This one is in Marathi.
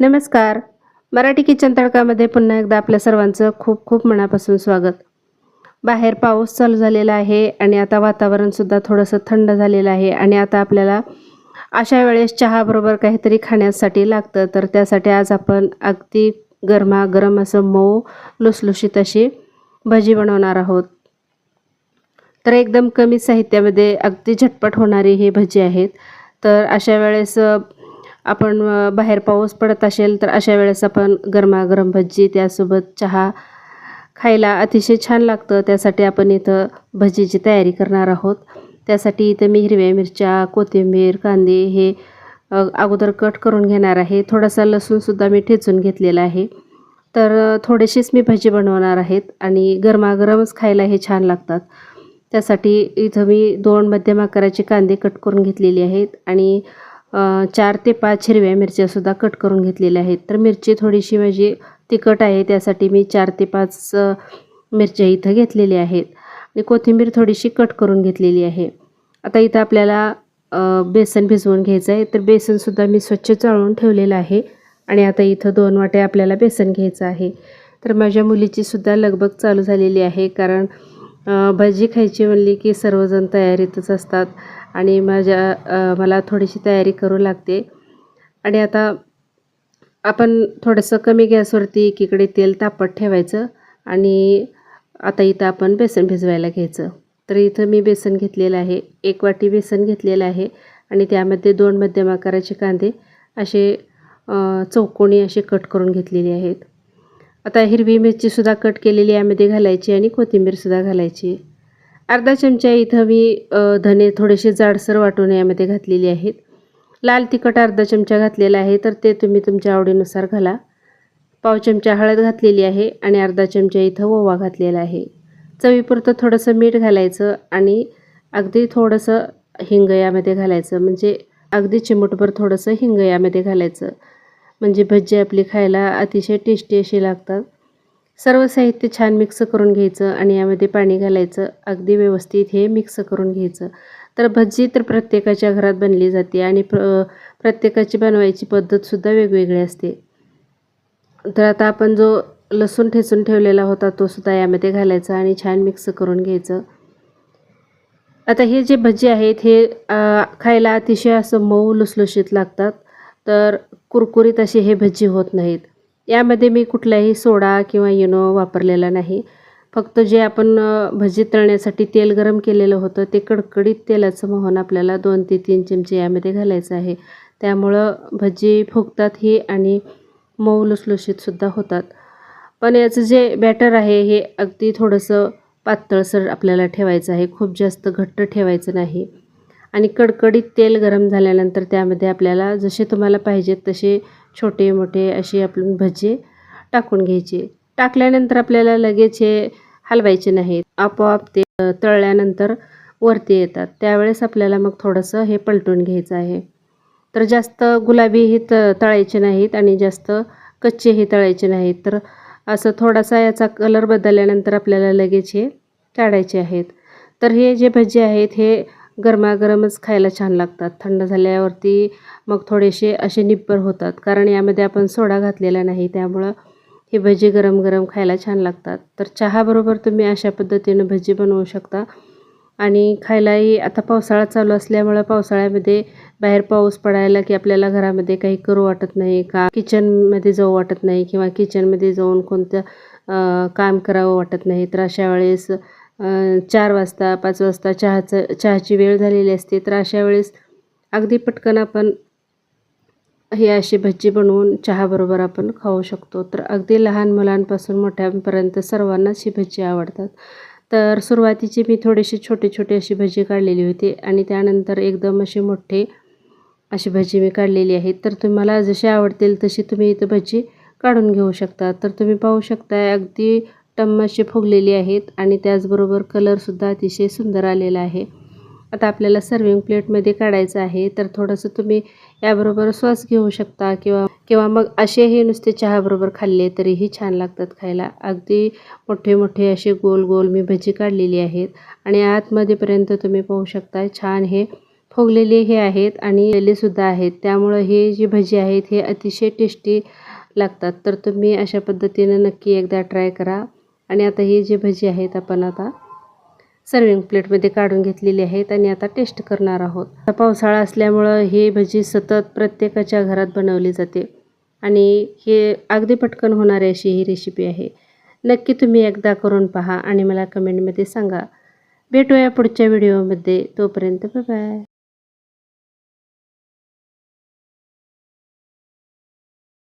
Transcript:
नमस्कार. मराठी किचन तडकामध्ये पुन्हा एकदा आपल्या सर्वांचं खूप खूप मनापासून स्वागत. बाहेर पाऊस चालू झालेला आहे आणि आता वातावरणसुद्धा थोडंसं थंड झालेलं आहे आणि आता आपल्याला अशा वेळेस चहाबरोबर काहीतरी खाण्यासाठी लागतं. तर त्यासाठी आज आपण अगदी गरमागरम असं मऊ लुसलुशीत अशी भजी बनवणार आहोत. तर एकदम कमी साहित्यामध्ये अगदी झटपट होणारी ही भजी आहेत. तर अशा वेळेस आपण बाहेर पाऊस पडत असेल तर अशा वेळेस आपण गरमागरम भजी त्यासोबत चहा खायला अतिशय छान लागतं. त्यासाठी आपण इथं भजीची तयारी करणार आहोत. त्यासाठी इथं मी हिरव्या मिरच्या कोथिंबीर कांदे हे अगोदर कट करून घेणार आहे. थोडासा लसूणसुद्धा मी ठेचून घेतलेला आहे. तर थोडेशीच थोडीशीच मी भजी बनवणार आहेत आणि गरमागरमच खायला हे छान लागतात. त्यासाठी इथं मी दोन मध्यम आकाराचे कांदे कट करून घेतलेले आहेत आणि चार ते पाच हिरव्या मिरच्यासुद्धा कट करून घेतलेल्या आहेत. तर मिरची थोडीशी माझी तिखट आहे त्यासाठी मी चार ते पाच मिरच्या इथं घेतलेल्या आहेत. आणि कोथिंबीर थोडीशी कट करून घेतलेली आहे. आता इथं आपल्याला बेसन भिजवून घ्यायचं आहे. तर बेसनसुद्धा मी स्वच्छ चाळून ठेवलेलं आहे. आणि आता इथं दोन वाटे आपल्याला बेसन घ्यायचं आहे. तर माझ्या मुलीची सुद्धा लगबग चालू झालेली आहे. कारण भजी खायची म्हणली की सर्वजण तयारीतच असतात. आणि माझ्या मला थोडीशी तयारी करू लागते. आणि आता आपण थोडंसं कमी गॅसवरती एकीकडे तेल तापत ठेवायचं आणि आता इथं आपण बेसन भिजवायला घ्यायचं. तर इथं मी बेसन घेतलेलं आहे. एक वाटी बेसन घेतलेलं आहे आणि त्यामध्ये दोन मध्यम आकाराचे कांदे असे चौकोणी चौकोनी असे कट करून घेतलेले आहेत. आता हिरवी मिरचीसुद्धा कट केलेली यामध्ये घालायची आणि कोथिंबीरसुद्धा घालायची. अर्धा चमचा इथं मी धने थोडेसे जाडसर वाटून यामध्ये घातलेले आहेत. लाल तिखट अर्धा चमचा घातलेला आहे तर ते तुम्ही तुमच्या आवडीनुसार घाला. पाव चमचा हळद घातलेली आहे आणि अर्धा चमचा इथं ओवा घातलेला आहे. चवीपुरतं थोडंसं मीठ घालायचं आणि अगदी थोडंसं हिंग यामध्ये घालायचं. म्हणजे अगदी चिमूटभर थोडंसं हिंग यामध्ये घालायचं. म्हणजे भजी आपली खायला अतिशय टेस्टी अशी लागतात. सर्व साहित्य छान मिक्स करून घ्यायचं आणि यामध्ये पाणी घालायचं. अगदी व्यवस्थित हे मिक्स करून घ्यायचं. तर भजी तर प्रत्येकाच्या घरात बनली जाते आणि प्र प्रत्येकाची बनवायची पद्धतसुद्धा वेगवेगळी असते. तर आता आपण जो लसूण ठेचून ठेवलेला होता तो सुद्धा यामध्ये घालायचा आणि छान मिक्स करून घ्यायचं. आता हे जे भजी आहेत हे खायला अतिशय असं मऊ लुसलुशीत लागतात. तर कुरकुरीत असे हे भजी होत नाहीत. यामध्ये मी कुठलाही सोडा किंवा इनो वापरलेला नाही. फक्त जे आपण भजी तळण्यासाठी तेल गरम केलेलं होतं ते कडकडीत तेलाचं मोहन आपल्याला दोन ते तीन चमचे यामध्ये घालायचं आहे. त्यामुळं भजी फुगतात ही आणि मऊ लुसलुशीतसुद्धा होतात. पण याचं जे बॅटर आहे हे अगदी थोडंसं पातळसर आपल्याला ठेवायचं आहे. खूप जास्त घट्ट ठेवायचं नाही. आणि कडकडीत तेल गरम झाल्यानंतर त्यामध्ये आपल्याला जसे तुम्हाला पाहिजेत तसे छोटे मोठे असे आपण भजे टाकून घ्यायचे. टाकल्यानंतर आपल्याला लगेच हे हलवायचे नाहीत. आपोआप ते तळल्यानंतर वरती येतात. त्यावेळेस आपल्याला मग थोडंसं हे पलटून घ्यायचं आहे. तर जास्त गुलाबीही त तळायचे नाहीत आणि जास्त कच्चेही तळायचे नाहीत. तर असं थोडासा याचा कलर बदलल्यानंतर आपल्याला लगेच हे काढायचे आहेत. तर हे जे भजी आहेत हे गरमागरमच खायला छान लागतात. थंड झाल्यावरती मग थोडेसे असे निब्बर होतात. कारण यामध्ये आपण सोडा घातलेला नाही. त्यामुळं ही भजी गरम गरम खायला छान लागतात. तर चहाबरोबर तुम्ही अशा पद्धतीनं भजी बनवू शकता. आणि खायलाही आता पावसाळा चालू असल्यामुळं पावसाळ्यामध्ये बाहेर पाऊस पडायला की आपल्याला घरामध्ये काही करू वाटत नाही का? किचनमध्ये जाऊ वाटत नाही किंवा किचनमध्ये जाऊन कोणतं काम करावं वाटत नाही. तर अशा वेळेस चार वाजता पाच वाजता चहाचं चहाची वेळ झालेली असते. तर अशा वेळेस अगदी पटकन आपण हे अशी भजी बनवून चहाबरोबर आपण खाऊ शकतो. तर अगदी लहान मुलांपासून मोठ्यांपर्यंत सर्वांनाच ही भजी आवडतात. तर सुरुवातीची मी थोडीशी छोटी छोटी अशी भजी काढलेली होती आणि त्यानंतर एकदम अशी मोठे अशी भजी मी काढलेली आहे. तर तुम्हाला जशी आवडतील तशी तुम्ही इथं भजी काढून घेऊ शकता. तर तुम्ही पाहू शकता अगदी टम्म अशी फुगलेली आहेत आणि त्याचबरोबर कलरसुद्धा अतिशय सुंदर आलेला आहे. आता आपल्याला सर्विंग प्लेटमध्ये काढायचं आहे तर थोडंसं तुम्ही याबरोबर सॉस घेऊ शकता किंवा किंवा मग असेही नुसते चहाबरोबर खाल्ले तरीही छान लागतात खायला. अगदी मोठे मोठे असे गोल गोल मी भजी काढलेली आहेत आणि आतमध्येपर्यंत तुम्ही पाहू शकता छान हे फुगलेले हे आहेत आणि सुद्धा आहेत. त्यामुळं हे जी भजी आहेत हे अतिशय टेस्टी लागतात. तर तुम्ही अशा पद्धतीनं नक्की एकदा ट्राय करा. आणि आता ही जी भजी आहेत आपण आता सर्विंग प्लेटमध्ये काढून घेतलेली आहेत आणि आता टेस्ट करणार आहोत. आता पावसाळा असल्यामुळं ही भजी सतत प्रत्येकाच्या घरात बनवली जाते आणि हे अगदी पटकन होणारी अशी ही रेसिपी आहे. नक्की तुम्ही एकदा करून पहा आणि मला कमेंटमध्ये सांगा. भेटूया पुढच्या व्हिडिओमध्ये तोपर्यंत बाय